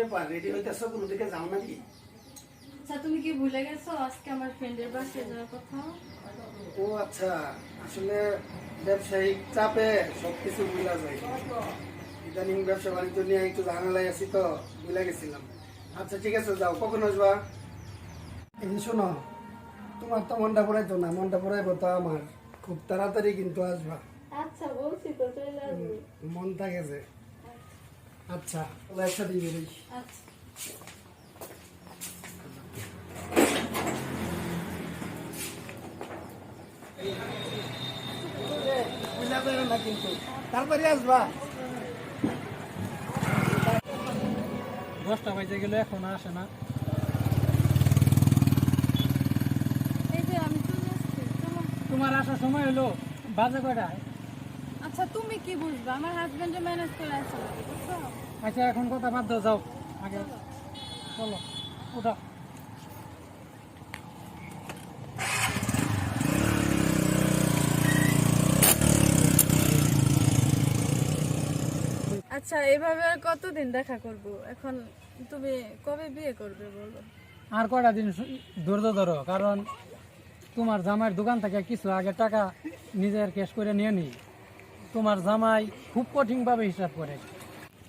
ব্যাপার রেডি হইতেছ কোনো দিকে যাও নাকি? আচ্ছা তুমি কি ভুলে গেছো? আজকে আমার ফ্রেন্ডের বাসায় যাওয়ার কথা। ও আচ্ছা আসলে ব্যবসায়িক চাপে সবকিছু ভুলা যায়। ইদানিং ব্যবসা বাণিজ্য নিয়ে একটু ঝামেলায় আছি তো ভুলে গেছিলাম। আচ্ছা ঠিক আছে যাও কখন আসবা? এই শোনো তোমার তো মনটা পড়াইতো না মনটা পড়াইবো তো আমার। খুব তাড়াতাড়ি কিন্তু আসবা। আচ্ছা বলছি তো চলে আসবে। মন থাকে যে। আচ্ছা তাহলে একসাথে বেরোই আচ্ছা বুঝা যাবে না কিন্তু তারপরে আসবা। দশটা বাজে গেলে এখন আসে না। এই যে আমি চলে আসছি তোমার আসার সময় হলো বাজে কয়টা আচ্ছা তুমি কি বুঝবা? আমার হাজবেন্ডও ম্যানেজ করে আসছে বুঝছ? আচ্ছা এখন কথা বাদ দাও যাও। আগে চলো। ওটা আচ্ছা এভাবে আর কতদিন দেখা করব? এখন তুমি কবে বিয়ে করবে বলো? আর কয়টা দিন ধৈর্য ধরো কারণ তোমার জামাইয়ের দোকান থেকে কিছু আগে টাকা নিজের ক্যাশ করে নিয়ে নি। তোমার জামাই খুব কঠিনভাবে হিসাব করে।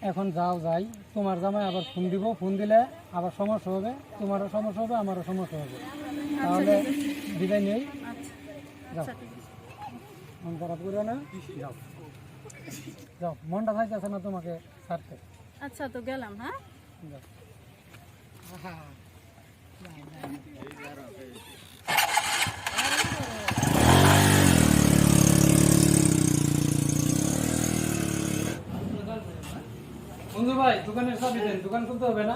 এখন যাও যাই। তোমার জামাই আবার ফোন দিব ফোন দিলে আবার সমস্যা হবে তোমারও সমস্যা হবে আমারও সমস্যা হবে। তাহলে বিদায় নেই। যাও। মন খারাপ করো না। যাও। যাও। মনটা চাইতেছে না তোমাকে ছাড়তে। আচ্ছা তো গেলাম হ্যাঁ? যাও। দোকানের চাবি দেন দোকান খুলতে হবে না?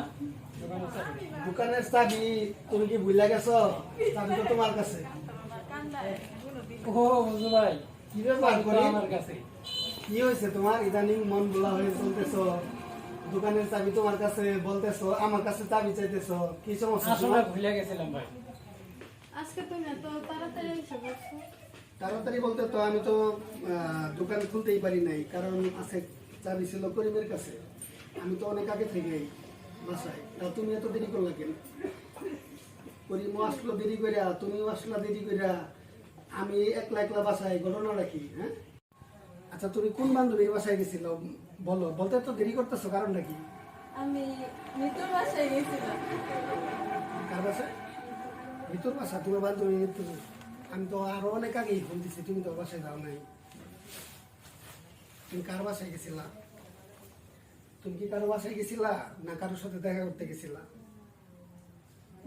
দোকানের চাবি। তুমি কি ভুলে গেছো? চাবি তো তোমার কাছে। ও বন্ধু ভাই কি ব্যাপার করি আমার কাছে। কি হয়েছে তোমার? ইদানিং মন বলা হয়ে চলতেছো। দোকানের চাবি তোমার কাছে বলতেছো আমার কাছে চাবি চাইতেছো। কি সমস্যা আসলে ভুলে গেছিলাম ভাই। আজকে তুমি এত তাড়াতাড়ি এসে বলছো। তাড়াতাড়ি বলতে তো আমি তো আহ, দোকান খুলতেই পারি নাই কারণ আছে চাবি ছিল করিমের কাছে। আমি তো অনেক আগে থেকে বাসায়। তা তুমি এত দেরি করলে কেন? করিমও আসলো দেরি করিয়া তুমিও আসলা দেরি করিয়া আমি একলা একলা বাসায় ঘটনা রাখি হ্যাঁ? আচ্ছা তুমি কোন বান্ধবীর বাসায় গেছিল? বলো বলতে তো দেরি করতেছো কারণটা কি? আমি মৃত্যুর বাসায় গেছিলাম। কার বাসায়? ভিতর বাসা তোমার বান্ধবী মৃত্যু আমি তো আরও অনেক আগেই ফোন দিছি তুমি তো বাসায় যাও নাই। তুমি কার বাসায় গেছিলা? তুমি কি কারও বাসায় গেছিলা না কারোর সাথে দেখা করতে গেছিলা?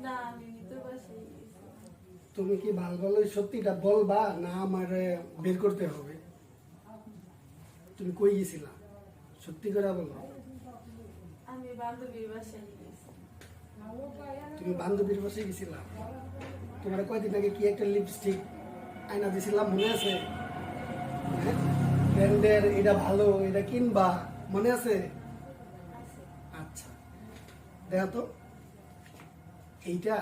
না আমি মৃত্যুর বাসায় তুমি কি ভালো ভালো সত্যিটা বলবা না আমার বের করতে হবে? তুমি কই গেছিলা? সত্যি করে বলো। আমি বান্ধবীর বাসায় গেছি। তুমি বান্ধবীর বাসায় গেছিলা? তোমার কয়দিন আগে কি একটা লিপস্টিক আয়না দিছিলাম মনে আছে? হ্যাঁ? ব্র্যান্ডের এটা ভালো এটা কিনবা মনে আছে? দেখো তো এইটা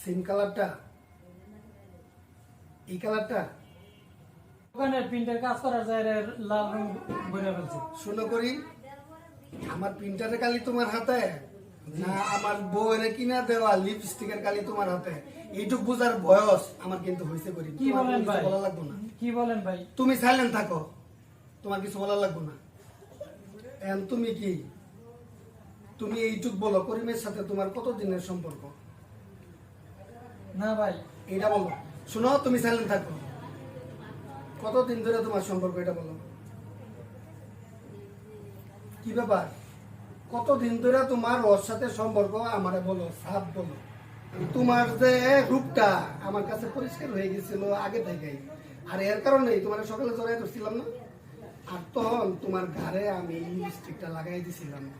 সেম কালারটা এই কালারটা দোকানের প্রিন্টের কাজ করার জায়গায় লাল রং ভরে ফেলছে। শুনো করি আমার প্রিন্টারের কালি তোমার হাতে না আমার বউয়ের কিনা দেওয়া লিপস্টিকের কালি তোমার হাতে? এইটুক বুঝার বয়স আমার কিন্তু হয়েছে করি। কি বলেন ভাই? বলা লাগবে না। কি বলেন ভাই? তুমি সাইলেন্ট থাকো তোমার কিছু বলা লাগবে না। এখন তুমি কি? তুমি এইটুক বলো করিমের সাথে তোমার কত দিনের সম্পর্ক? না ভাই। এটা বলো। শোনো তুমি সাইলেন্ট থাকো। কতদিন ধরে তোমার সম্পর্ক এটা বলো। কি ব্যাপার? কতদিন ধরে তোমার ওর সাথে সম্পর্ক? আমারে বলো সাপ বলো। তোমার যে রূপটা আমার কাছে পরিষ্কার হয়ে গেছিল আগে থেকেই। আর এর কারণেই তোমার সকালে জড়াই ধরছিলাম না। আর তখন তোমার ঘাড়ে আমি লিপস্টিকটা লাগাই দিছিলাম।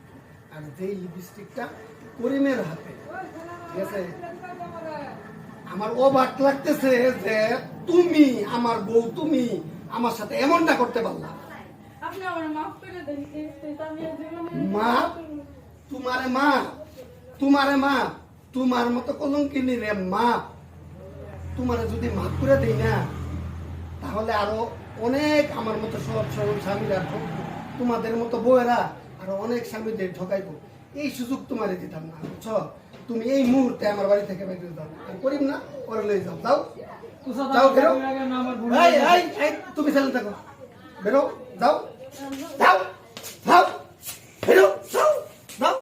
আর যেই লিপস্টিকটা করিমের হাতে ঠিক আছে? আমার অবাক লাগতেছে যে তুমি আমার বউ তুমি আমার সাথে এমনটা করতে পারলা। মা তোমারে মা তোমারে মা তোমার মতো কলঙ্কিনী রে মা তোমারে যদি মাফ করে দেই না তাহলে আরও অনেক আমার মতো সব সরল স্বামীরা তোমাদের মতো বউয়েরা আরও অনেক স্বামীদের ঢোকাইব। এই সুযোগ তোমার দিতাম না বুঝছ? তুমি এই মুহূর্তে আমার বাড়ি থেকে বের করে দাও আর করিম না পরে লয়ে যাও। যাও। বেরো। তুমি ছেলে থাকো। বেরো যাও। যাও। যাও। বেরো যাও।